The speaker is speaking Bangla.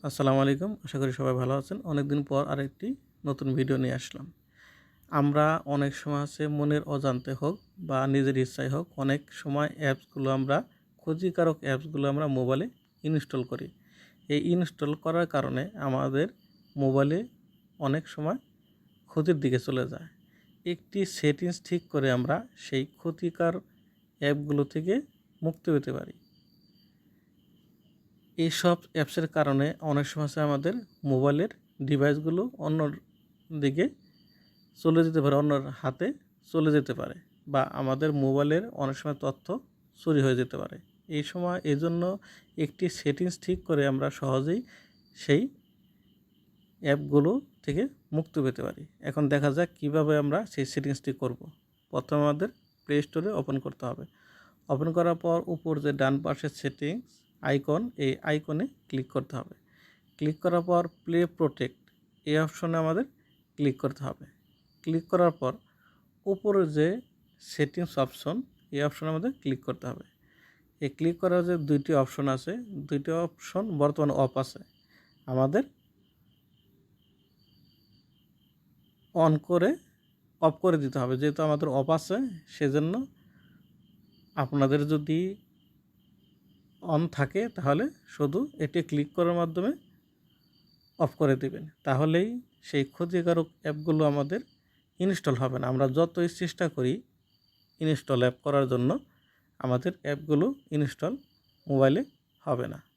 আসসালামু আলাইকুম। আশা করি সবাই ভালো আছেন। অনেক দিন পর আরেকটি নতুন ভিডিও নিয়ে আসলাম। আমরা অনেক সময় আছে মনের অজান্তে হোক বা নিজের ইচ্ছায় হোক, অনেক সময় অ্যাপসগুলো আমরা, ক্ষতিকারক অ্যাপসগুলো আমরা মোবাইলে ইনস্টল করি। এই ইনস্টল করার কারণে আমাদের মোবাইলে অনেক সময় ক্ষতির দিকে চলে যায়। একটি সেটিংস ঠিক করে আমরা সেই ক্ষতিকার অ্যাপগুলো থেকে মুক্তি পেতে পারি। এইসব অ্যাপসের কারণে অনেক সময় আমাদের মোবাইলের ডিভাইসগুলো অন্য দিকে চলে যেতে পারে অন্যর হাতে চলে যেতে পারে বা আমাদের মোবাইলের অনেক সময় তথ্য চুরি হয়ে যেতে পারে। এই সময় এই জন্য একটি সেটিংস ঠিক করে আমরা সহজেই সেই অ্যাপগুলো থেকে মুক্তি পেতে পারি। এখন দেখা যাক কীভাবে আমরা সেই সেটিংসটি করব। প্রথমে আমাদের প্লে স্টোরে ওপেন করতে হবে। ওপেন করার পর উপর যে ডান পাশের সেটিংস আইকন, এই আইকনে ক্লিক করতে হবে। ক্লিক করার পর প্লে প্রোটেক্ট, এই অপশনে আমাদের ক্লিক করতে হবে। ক্লিক করার পর উপরে যে সেটিংস অপশন, এই অপশনে আমাদের ক্লিক করতে হবে। এই ক্লিক করার যে দুইটি অপশন আছে, দুইটি অপশন বর্তমানে অফ আছে। আমাদের অন করে, অফ করে দিতে হবে। যেহেতু আমাদের অফ আছে, সেজন্য আপনাদের যদি অন থাকে, তাহলে শুধু এটি ক্লিক করার মাধ্যমে অফ করে দেবেন। তাহলেই সেই ক্ষতিকারক অ্যাপগুলো আমাদের ইনস্টল হবে না। আমরা যতই চেষ্টা করি ইনস্টল অ্যাপ করার জন্য, আমাদের অ্যাপগুলো ইনস্টল মোবাইলে হবে না।